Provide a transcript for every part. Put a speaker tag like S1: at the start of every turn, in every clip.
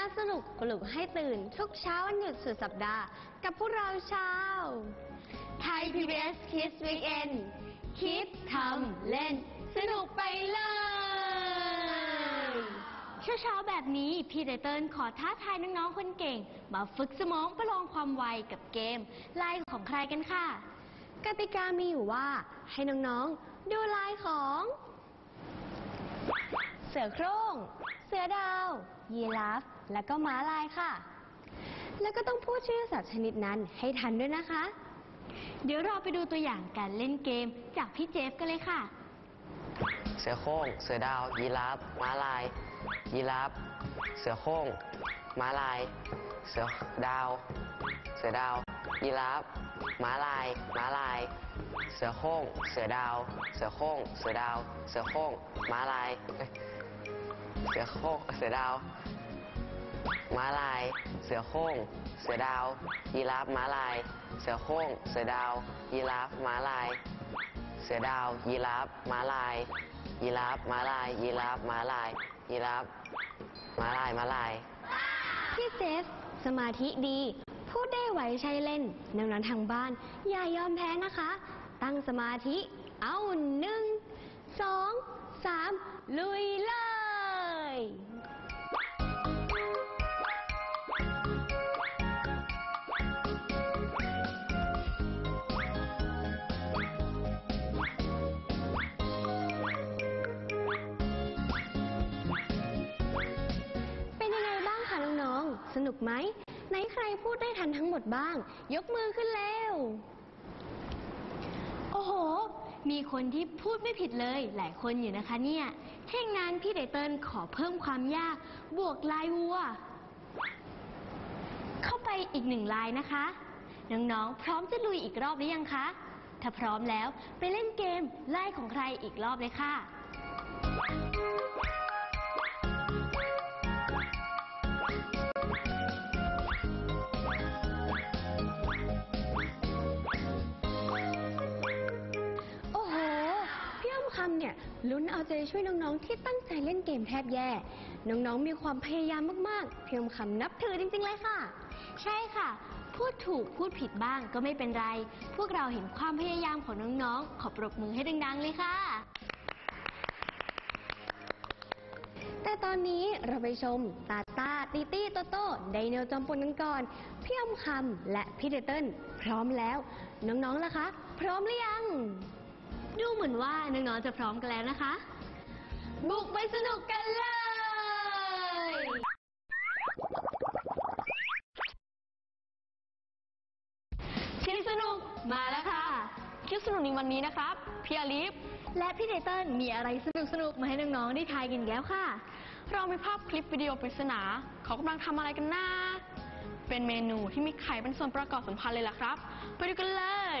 S1: มาสนุกปลุกให้ตื่น ทุกเช้าวันหยุดสุดสัปดาห์ กับพวกเราชาวไทย PBS Kids Weekend คิดทำเล่น สนุกไปเลยเช้าๆแบบนี้พี่ไตเติ้ลขอท้าทายน้องๆคนเก่ง มาฝึกสมองประลองความไวกับเกมลายของใครกันค่ะ กติกามีอยู่ว่าให้น้องๆดูลายของ เสือโคร่ง เสือดาว ยีราฟ แล้วก็ม้าลายค่ะ แล้วก็ต้องพูดชื่อสัตว์ชนิดนั้นให้ทันด้วยนะคะ เดี๋ยวเราไปดูตัวอย่างการเล่นเกมจากพี่เจฟกันเลยค่ะ
S2: เสือโคร่งเสือดาว ยีราฟม้าลาย ยีราฟเสือโคร่งม้าลาย เสือดาว เสือดาว ยีราฟม้าลายม้าลาย เสือโคร่งเสือดาว เสือโคร่งเสือดาว เสือโคร่งม้าลายเอ้ยเสือโคร่งเสือดาว ม้าลาย เสือโคร่ง เสือดาว ยีราฟม้าลาย เสือโคร่ง เสือดาว ยีราฟม้าลาย เสือดาว ยีราฟม้าลาย ยีราฟม้าลาย ยีราฟม้าลาย ยีราฟม้าลายม้าลาย
S1: พี่เจฟสมาธิดี พูดได้ไหวใช้เล่นน้องๆทางบ้าน อย่ายอมแพ้นะคะ ตั้งสมาธิ เอาหนึ่งสองสามลุยเลย สนุกไหมไหนใครพูดได้ทันทั้งหมดบ้าง ยกมือขึ้นเร็ว โอ้โห มีคนที่พูดไม่ผิดเลย หลายคนอยู่นะคะเนี่ยเช่นนั้นพี่ไตเติลขอเพิ่มความยาก บวกลายวัว เข้าไปอีกหนึ่งลายนะคะ น้องๆ พร้อมจะลุยอีกรอบหรือยังคะ ถ้าพร้อมแล้วไปเล่นเกมไล่ของใครอีกรอบเลยค่ะ ลุ้นเอาใจช่วยน้องๆ ที่ตั้งใจเล่นเกมแทบแย่ น้องๆ มีความพยายามมากๆ เพี่อ้อมคำนับถือจริงๆ เลยค่ะ ใช่ค่ะ พูดถูกพูดผิดบ้างก็ไม่เป็นไร พวกเราเห็นความพยายามของน้องๆ ขอปรบมือให้ดังๆ เลยค่ะ แต่ตอนนี้เราไปชมตาตาตีตี้โตโต้ไดโนจอมปนกันก่อนพี่อมคำและพี่เดเติ้ลพร้อมแล้ว น้องๆล่ะคะ พร้อมหรือยังดูเหมือนว่าน้องๆจะพร้อมกันแล้วนะคะ บุกไปสนุกกันเลย คลิปสนุกมาแล้วค่ะ คลิปสนุกในวันนี้นะครับ พี่อลิฟและพี่เดเติ้ลมีอะไรสนุกสนุกมาให้น้องๆได้ทายกันอีกแล้วค่ะ
S3: เรามีภาพคลิปวิดีโอปริศนาเขากำลังทำอะไรกันนะเป็นเมนูที่มีไข่เป็นส่วนประกอบสำคัญเลยล่ะครับ ไปดูกันเลย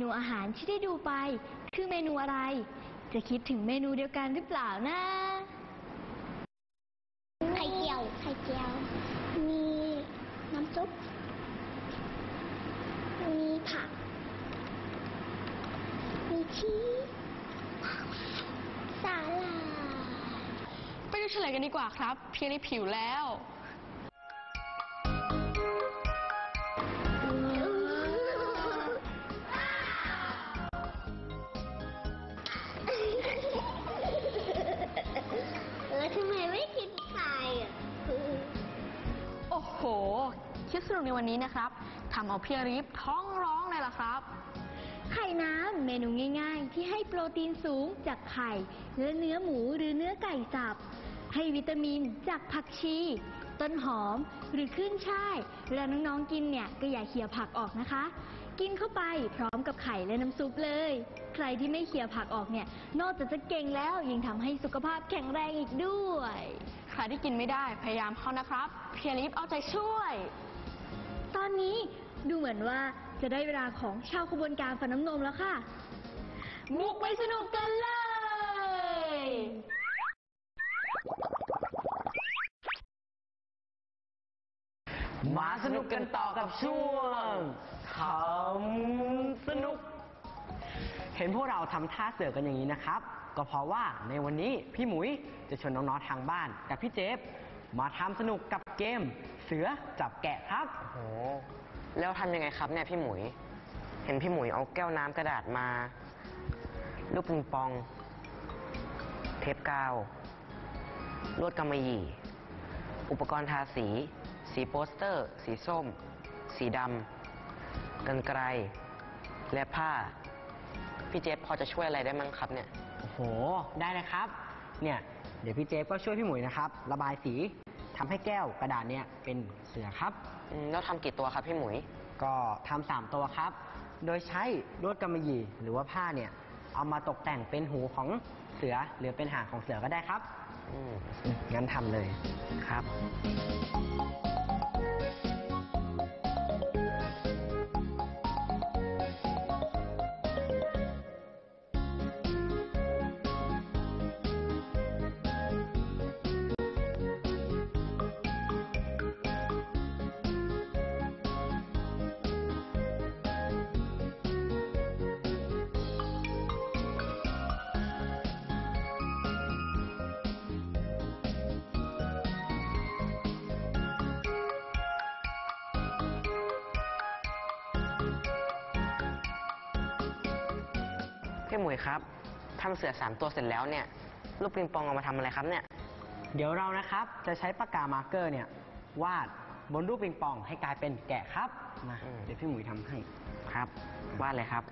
S4: นูอา
S1: หารที่ได้ดูไป คือเมนูอะไร จะคิดถึงเมนูเดียวกันหรือเปล่านะ
S4: ไข่เจียว ไข่เจียว มีน้ำซุป มีผัก มีชีสสาลาย
S3: ไปดูเฉลยกันดีกว่าครับ เพียรีผิวแล้ว
S4: แล้ว
S3: ในวันนี้นะครับทำเอาเพียรีฟท้องร้องเลยล่ะครับ
S1: ไข่น้ำเมนูง่าย ๆ ที่ให้โปรตีนสูงจากไข่และเนื้อหมูหรือเนื้อไก่สับ ให้วิตามินจากผักชี ต้นหอมหรือขึ้นช่ายเวลาน้องๆกินเนี่ยก็อย่าเขี่ยผักออกนะคะ กินเข้าไปพร้อมกับไข่และน้ำซุปเลย ใครที่ไม่เขี่ยผักออกเนี่ย นอกจากจะเก่งแล้วยังทำให้สุขภาพแข็งแรงอีกด้วย
S3: ใครที่กินไม่ได้พยายามเข้านะครับ เพียริฟเอาใจช่วย
S1: ตอนนี้ดูเหมือนว่าจะได้เวลาของชาวขบวนการฟันน้ำนมแล้วค่ะ
S3: บุกไปสนุกกันเลย
S2: มาสนุกกันต่อกับช่วงคำสนุก
S5: เห็นพวกเราทำท่าเสือกันอย่างนี้นะครับ ก็เพราะว่าในวันนี้พี่หมุยจะชวนน้องๆทางบ้านกับพี่เจฟมาทำสนุกกับเกม เสือจับแกะครับ
S2: โอ้แล้วทำยังไงครับเนี่ยพี่หมุย เห็นพี่หมุยเอาแก้วน้ำกระดาษมา ลูกปิงปอง เทปกาวลวดกำมะหยี่ อุปกรณ์ทาสี สีโปสเตอร์ สีส้ม สีดำกันไกรและผ้า พี่เจฟพอจะช่วยอะไรได้มั้งครับเนี่ย
S5: โอ้โห ได้นะครับ เนี่ย เดี๋ยวพี่เจฟก็ช่วยพี่หมุยนะครับ ระบายสี ทำให้แก้วกระดาษเนี่ยเป็นเสือครับ
S2: อืมแล้วทำกี่ตัวครับพี่หมุย
S5: ก็ทำสามตัวครับ โดยใช้ลวดกำมะหยี่หรือว่าผ้าเนี่ยเอามาตกแต่งเป็นหูของเสือหรือเป็นหางของเสือก็ได้ครับ
S2: อืม
S5: อืมงั้นทำเลย
S2: ครับ พี่หมุยครับทำเสือสามตัวเสร็จแล้วเนี่ยลูกปิงปองเอามาทำอะไรครับเนี่ย
S5: เดี๋ยวเรานะครับจะใช้ปากกามาร์กเกอร์เนี่ยวาดบนรูปปิงปองให้กลายเป็นแกะครับมา
S2: อืม
S5: เดี๋ยวพี่หมุยทำให้
S2: ครับวาดเลยครับ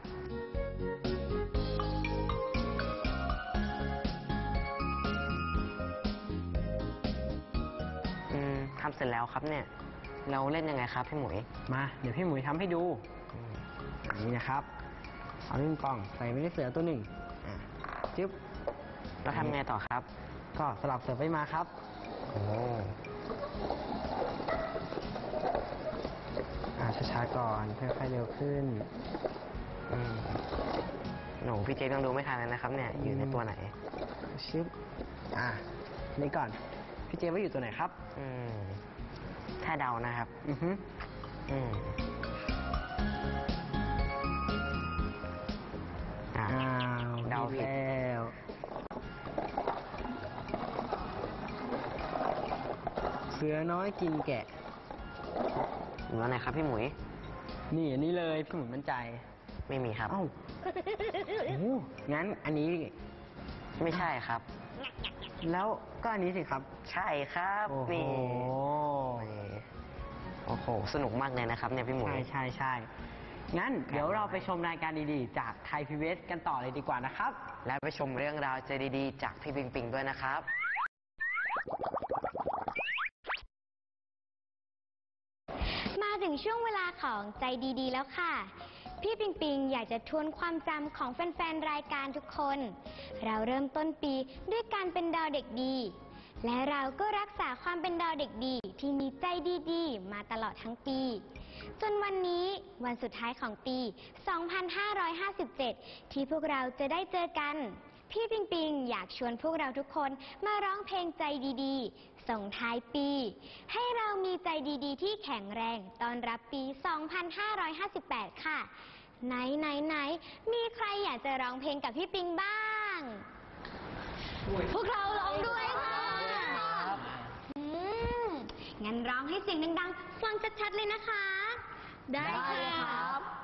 S2: อืมทำเสร็จแล้วครับเนี่ย เราเล่นยังไงครับพี่หมุย
S5: มา เดี๋ยวพี่หมุยทำให้ดู
S2: อืม
S5: อย่างนี้นะครับ เอาลูกปิงปองใส่ไว้ในเสือตัวหนึ่งอะจึ๊บ
S2: แล้วทำไงต่อครับ
S5: ก็สลับเสือไปมาครับ
S2: โอ้
S5: อ่าช้าๆก่อนค่อยๆเร็วขึ้น
S2: อืมหนูพี่เจต้องดูไม่ทันเลยนะครับ เนี่ย อยู่ในตัวไหน
S5: ชึบอะนี่ก่อน พี่เจว่าอยู่ตัวไหนครับ
S2: อืม ถ้าเดานะครับ
S5: อือฮึ
S2: อืม
S5: สือน้อยกินแกะ
S2: อยู่ตัวไหนครับพี่หมุย
S5: นี่อันนี้เลยพี่หมุนมั่นใจ
S2: ไม่มีครับ
S5: เอ้าโอ้โหงั้นอันนี้
S2: ไม่ใช่ครับ
S5: แล้วก็อันนี้สิครับ
S2: ใช่ครับ
S5: โอ้โห
S2: นี่นี่โอ้โห สนุกมากเลยนะครับเนี่ยพี่หมุย
S5: ใช่ใช่ใช่งั้นเดี๋ยวเราไปชมรายการดีๆ จากไทยพีวีกันต่อเลยดีกว่านะครับ
S2: และไปชมเรื่องราวใจดีๆ จากพี่ปิงปิงด้วยนะครับ
S6: ของใจดีๆ แล้วค่ะ พี่ปิงปิงอยากจะทวนความจำของแฟนๆ รายการทุกคน เราเริ่มต้นปีด้วยการเป็นดาวเด็กดี และเราก็รักษาความเป็นดาวเด็กดี ที่มีใจดีๆ มาตลอดทั้งปี จนวันนี้วันสุดท้ายของปี 2557 ที่พวกเราจะได้เจอกันพี่ปิงปิงอยากชวนพวกเราทุกคนมาร้องเพลงใจดี ส่งท้ายปี ให้เรามีใจดีๆ ที่แข็งแรงตอนรับปี 2558 ค่ะ ไหนไหนไหนมีใครอยากจะร้องเพลงกับพี่ปิงบ้าง พวกเราร้องด้วยค่ะอืมงั้นร้องให้เสียงดังๆ ฟังชัดๆเลยนะคะ ได้ค่ะ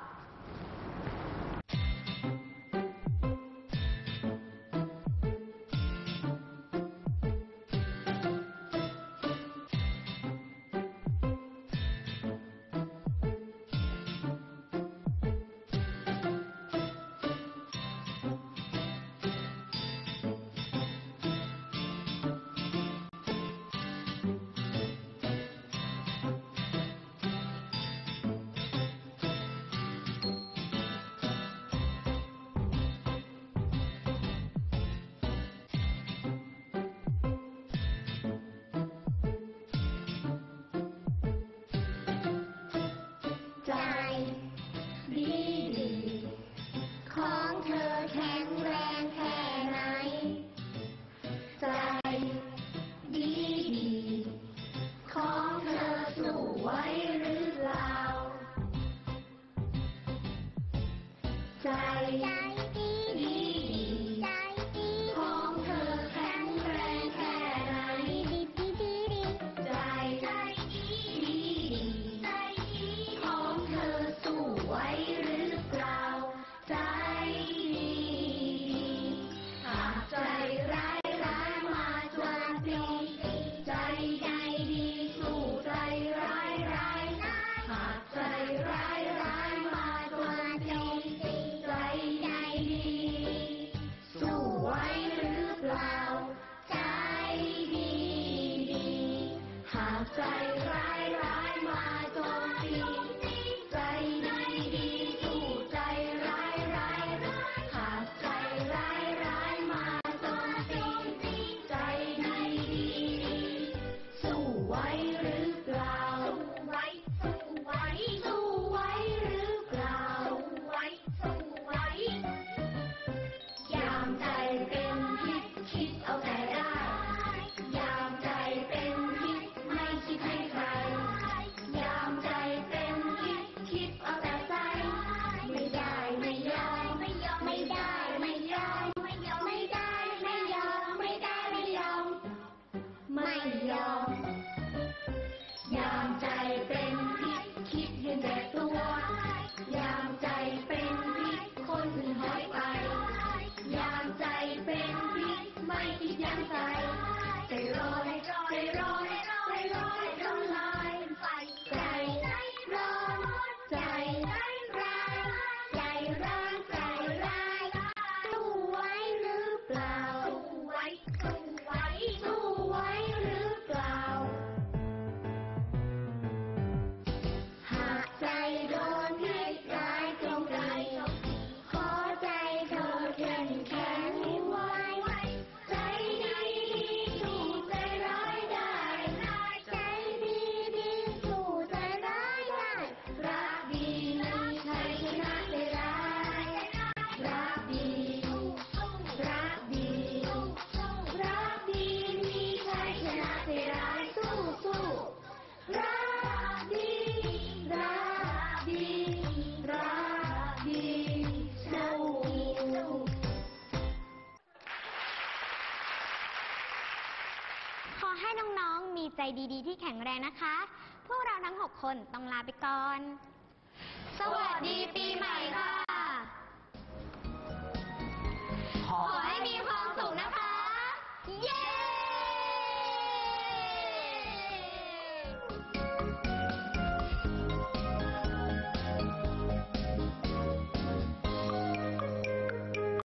S4: Bye. stay the side. Say roll it, roll. ขอให้น้อง
S6: ๆ มีใจดีๆ ที่แข็งแรงนะคะ พวกเราทั้งหกคนต้องลาไปก่อน สวัสดีปีใหม่ค่ะ ขอให้มีความสุขนะคะ เย้